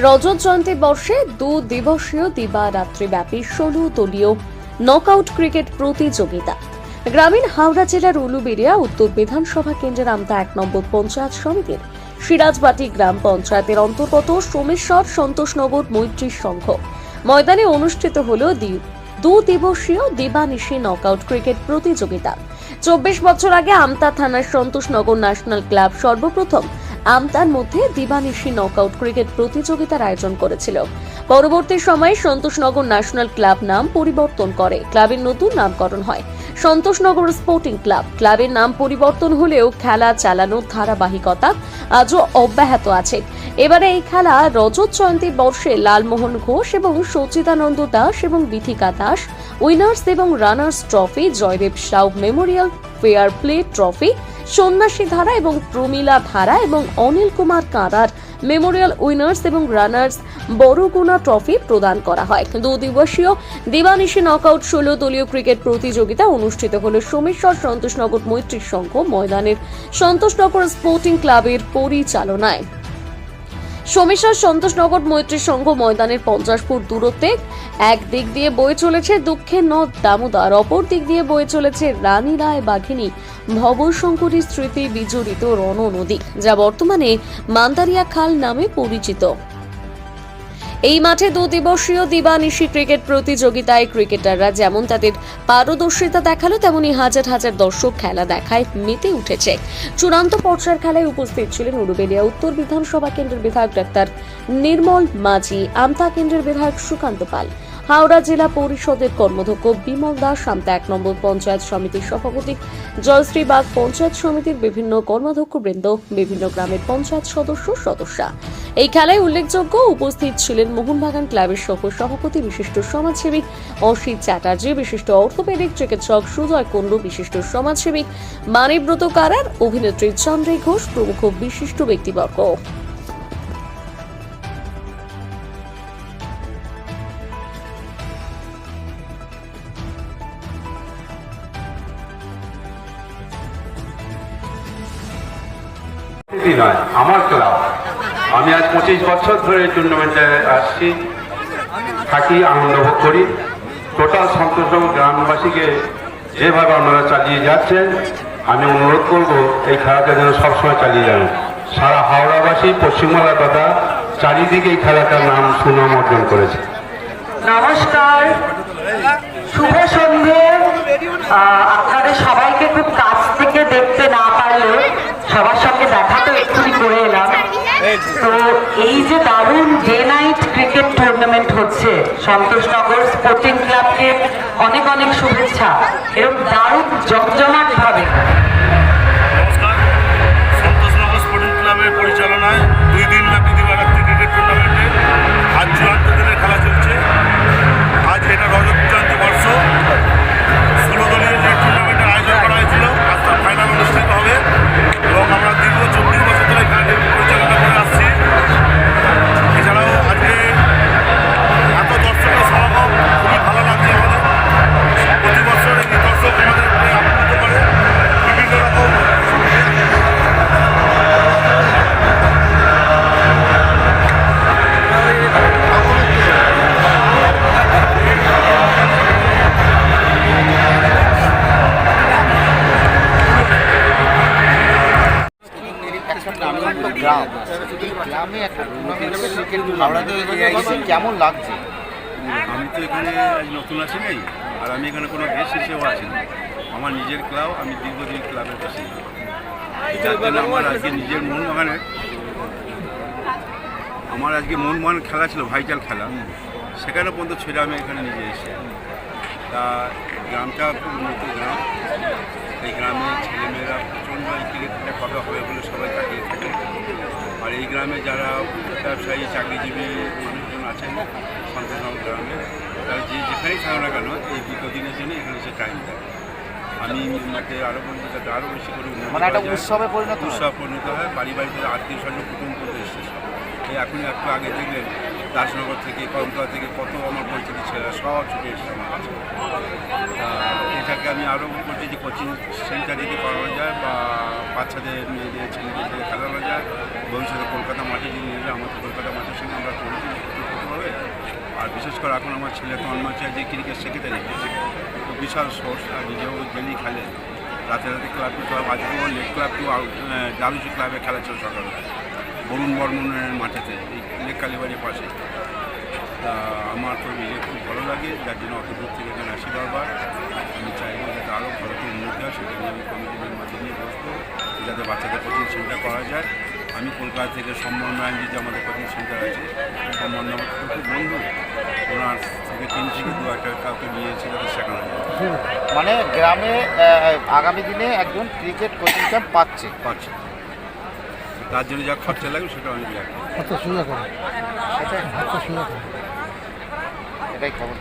রজত জয়ন্তী বর্ষে দু দিবসীয় দিবারাত্রিব্যাপী ষোলো দলীয় নকআউট ক্রিকেট প্রতিযোগিতা। গ্রামীণ হাওড়া জেলার উলুবেড়িয়া উত্তর বিধানসভা কেন্দ্রের আমতা এক নম্বর পঞ্চায়েত সমিতির সিরাজবাটি গ্রাম পঞ্চায়েতের অন্তর্গত সোমেশ্বর সন্তোষনগর মৈত্রী সংঘ। ময়দানে অনুষ্ঠিত হল দু দিবসীয় দিবানিশি নকআউট ক্রিকেট প্রতিযোগিতা। চব্বিশ বছর আগে আমতা থানার সন্তোষনগর ন্যাশনাল ক্লাব সর্বপ্রথম আমতার মধ্যে দিবানিশি নকআউট ক্রিকেট প্রতিযোগিতার আয়োজন করেছিল। পরবর্তী সময়ে সন্তোষনগর ন্যাশনাল ক্লাব নাম পরিবর্তন করে। ক্লাবের নতুন নামকরণ হয়। Santoshnagar sporting club. ক্লাবের নাম পরিবর্তন হলেও খেলা চালানোর ধারাবাহিকতা আজও অব্যাহত আছে। এবারে এই খেলা রজত জয়ন্তী বর্ষে লালমোহন ঘোষ এবং সচিদানন্দ দাস এবং বিথিকা দাস, উইনার্স এবং runners trophy, Joydeb Sau memorial fair play trophy Sannyasi Dhara এবং প্রমিলা ধারা এবং অনিল কুমার কাঁড়ার মেমোরিয়াল উইনার্স এবং রানার্স বড়গুনা ট্রফি প্রদান করা হয়। দু দিবসীয় দিবানিশি নকআউট ষোলো দলীয় ক্রিকেট প্রতিযোগিতা অনুষ্ঠিত হল সোমেশ্বর সন্তোষনগর মৈত্রী সংঘ ময়দানের সন্তোষনগর স্পোর্টিং ক্লাবের পরিচালনায়। সোমেশ্বর সন্তোষনগর মৈত্রী সংঘ ময়দানের পঞ্চাশ ফুট দূরত্বে এক দিক দিয়ে বয়ে চলেছে দুঃখের নদ দামোদর, অপর দিক দিয়ে বয়ে চলেছে রানী রায় বাঘিনী ভবশঙ্করী স্মৃতি বিজড়িত রণ নদী, যা বর্তমানে মান্দারিয়া খাল নামে পরিচিত। এই মাঠে দু দিবসীয় দিবানিশি ক্রিকেট প্রতিযোগিতায় ক্রিকেটাররা যেমন তাদের পারদর্শিতা দেখাল, তেমনি হাজার হাজার দর্শক খেলা দেখায় মেতে উঠেছে। চূড়ান্ত পর্যায়ের খেলায় উপস্থিত ছিলেন উরুবেলিয়া উত্তর বিধানসভা কেন্দ্রের বিধায়ক ডাক্তার নির্মল মাঝি, আমতা কেন্দ্রের বিধায়ক সুকান্ত পাল, হাওড়া জেলা পরিষদের কর্মধ্যক্ষ বিমল দাস, আমতা এক নম্বর পঞ্চায়েত সমিতির সভাপতি জয়শ্রী বাগ, পঞ্চায়েত সমিতির বিভিন্ন কর্মাধ্যক্ষ বৃন্দ বিভিন্ন গ্রামের পঞ্চায়েত সদস্য, সদস্যা। এই খেলায় উল্লেখযোগ্য উপস্থিত ছিলেন মোহনবাগান ক্লাবের সহ সভাপতি বিশিষ্ট সমাজসেবী অসিত চ্যাটার্জি, বিশিষ্ট অর্থোপেডিক চিকিৎসক সুজয় কুণ্ডু, বিশিষ্ট সমাজসেবী মানিব্রত কারার, অভিনেত্রী চন্দ্রী ঘোষ, প্রমুখ বিশিষ্ট ব্যক্তিবর্গ। আমার ক্লাব। আমি আজ পঁচিশ বছর ধরে টুর্নামেন্টে আসছি। থাকি, আনন্দ ভোগ করি। টোটাল সন্তোষ গ্রামবাসীকে যেভাবে আপনারা চালিয়ে যাচ্ছেন, আমি অনুরোধ করব এই খেলাটা যেন সবসময় চালিয়ে যাবেন সারা হাওড়াবাসী পশ্চিমবাংলা তথা চারিদিকে এই খেলাটার নাম সুনাম অর্জন করেছে। নমস্কার। শুভ সন্ধে আপনাদের সবাইকে খুব কাছ থেকে দেখতে না পারলেও সবার সঙ্গে দেখা তো এলাম তো এই যে দারুণ ডে নাইট ক্রিকেট টুর্নামেন্ট হচ্ছে সন্তোষনগর স্পোর্টিং ক্লাবকে অনেক অনেক শুভেচ্ছা। এরকম দারুণ জমজমাট ভাবে নমস্কার সন্তোষনগর স্পোর্টিং ক্লাবের পরিচালনায় দুই কেমন লাগছে আমি তো এখানে নতুন আছি নাই, আর আমি এখানে কোনো গেস্ট হিসেবেও আছি না। আমার নিজের ক্লাব, আমি দীর্ঘদিন ক্লাবের বেশি যার জন্য আমার আজকে নিজের মন মোহনবাগানের আমার আজকে মোহনবাগান খেলা ছিল ভাইচাল খেলা। সেখানে পর্যন্ত ছেড়ে আমি এখানে নিজে এসে তা গ্রামটা খুব উন্নত গ্রাম। এই গ্রামে ছেলেমেয়েরা প্রচণ্ড এই ক্রিকেটটা কবে হবে বলে সবাই তাকিয়ে থাকে। আর এই গ্রামে যারা ব্যবসায়ী চাকরিজীবী মানুষজন আছেন সন্তোষনগর গ্রামে তারা যে যেখানেই থাকো না কেন এই দুটো দিনের জন্য এখানে সে টাইম দেয়। আমি মাকে আরও বলছি যাতে আরও বেশি করে মানে একটা উৎসবে পরিণত হয়? উৎসব পরিণত হয় বাড়ি বাড়ি করে আত্মীয় স্বজন কুটুম্ব করে এসছে এই এখন একটু আগে দেখলেন দাসনগর থেকে কলকাতা থেকে কত আমার পরিচিত ছেলেরা সব ছুটে এসেছে আমার কাছে। এটাকে আমি আরও বলছি যে কোচিং সেন্টার যদি করানো যায় বা বাচ্চাদের, মেয়েদের, ছেলেদের খেলানো যায়, ভবিষ্যতে কলকাতা মাঠে যদি নিয়ে যায়, আমাদের কলকাতা মাঠের সঙ্গে আমরা করতে হবে আর বিশেষ করে এখন আমার ছেলে তন্ময় চাই যে ক্রিকেট তো বিশাল সোর্স আর নিজেও ডেলি খেলে। রাতে রাতে ক্লাব টু ক্লাব আজকেও লেক ক্লাব টু ডালুচি ক্লাবে খেলা ছিল সকালে বরুণ বর্মনের মাঠেতে এই কালীবাড়ির পাশে। তা আমার তো নিজে খুব ভালো লাগে যার জন্য অত দূর থেকে এখানে আসি বারবার। আমি চাইব যাতে আরও ভালো করে উন্নতি হয় সেটা নিয়ে আমি কমিটির মাঝে নিয়ে বসবো যাতে বাচ্চাদের কোচিং সেন্টার করা যায়। আমি কলকাতা থেকে সম্মান নারায়ণজি যে আমাদের কোচিং সেন্টার আছে সম্মান আমার খুব বন্ধু। ওনার থেকে তিন থেকে দু একটা কাউকে নিয়েছি যাতে শেখানো যায়। মানে গ্রামে আগামী দিনে একজন ক্রিকেট কোচিং ক্যাম্প পাচ্ছে। পাচ্ছি। তার জন্য যা খরচা লাগবে সেটা আমি লাগবে। সেটাই এটাই খবর।